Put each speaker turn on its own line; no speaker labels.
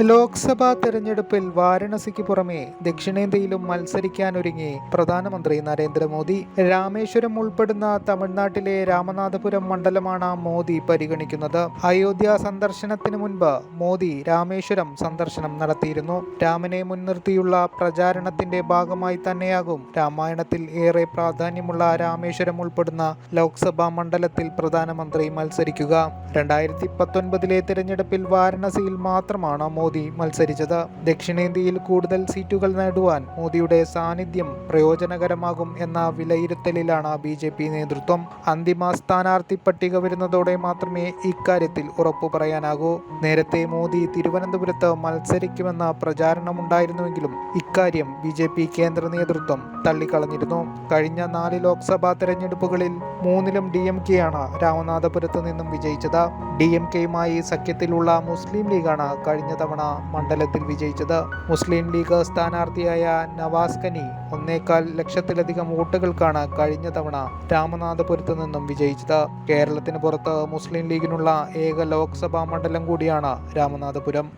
ലോക്സഭാ തെരഞ്ഞെടുപ്പിൽ വാരണസിക്ക് പുറമെ ദക്ഷിണേന്ത്യയിലും മത്സരിക്കാനൊരുങ്ങി പ്രധാനമന്ത്രി നരേന്ദ്രമോദി. രാമേശ്വരം ഉൾപ്പെടുന്ന തമിഴ്നാട്ടിലെ രാമനാഥപുരം മണ്ഡലമാണ് മോദി പരിഗണിക്കുന്നത്. അയോധ്യ സന്ദർശനത്തിന് മുൻപ് മോദി രാമേശ്വരം സന്ദർശനം നടത്തിയിരുന്നു. രാമനെ മുൻനിർത്തിയുള്ള പ്രചാരണത്തിന്റെ ഭാഗമായി തന്നെയാകും രാമായണത്തിൽ ഏറെ പ്രാധാന്യമുള്ള രാമേശ്വരം ഉൾപ്പെടുന്ന ലോക്സഭാ മണ്ഡലത്തിൽ പ്രധാനമന്ത്രി മത്സരിക്കുക. രണ്ടായിരത്തി പത്തൊൻപതിലെ തെരഞ്ഞെടുപ്പിൽ വാരണസിയിൽ മാത്രമാണ് മോദി മത്സരിച്ചത് ദക്ഷിണേന്ത്യയിൽ കൂടുതൽ സീറ്റുകൾ നേടുവാൻ മോദിയുടെ സാന്നിധ്യം പ്രയോജനകരമാകും എന്ന വിലയിരുത്തലിലാണ് ബി ജെ പി നേതൃത്വം അന്തിമ സ്ഥാനാർത്ഥി പട്ടിക വരുന്നതോടെ മാത്രമേ ഇക്കാര്യത്തിൽ ഉറപ്പു പറയാനാകൂ. നേരത്തെ മോദി തിരുവനന്തപുരത്ത് മത്സരിക്കുമെന്ന പ്രചാരണമുണ്ടായിരുന്നുവെങ്കിലും ഇക്കാര്യം ബി ജെ പി കേന്ദ്ര നേതൃത്വം തള്ളിക്കളഞ്ഞിരുന്നു. കഴിഞ്ഞ നാല് ലോക്സഭാ തെരഞ്ഞെടുപ്പുകളിൽ മൂന്നിലും ഡി എം കെയാണ് രാമനാഥപുരത്ത് നിന്നും വിജയിച്ചത്. ഡി എം കെയുമായി സഖ്യത്തിലുള്ള മുസ്ലിം ലീഗാണ് കഴിഞ്ഞ തവണ തവണ മണ്ഡലത്തിൽ വിജയിച്ചത്. മുസ്ലിം ലീഗ് സ്ഥാനാർത്ഥിയായ നവാസ് കനി ഒന്നേക്കാൽ ലക്ഷത്തിലധികം വോട്ടുകൾക്കാണ് കഴിഞ്ഞ തവണ രാമനാഥപുരത്ത് നിന്നും വിജയിച്ചത്. കേരളത്തിന് പുറത്ത് മുസ്ലിം ലീഗിനുള്ള ഏക ലോക്സഭാ മണ്ഡലം കൂടിയാണ് രാമനാഥപുരം.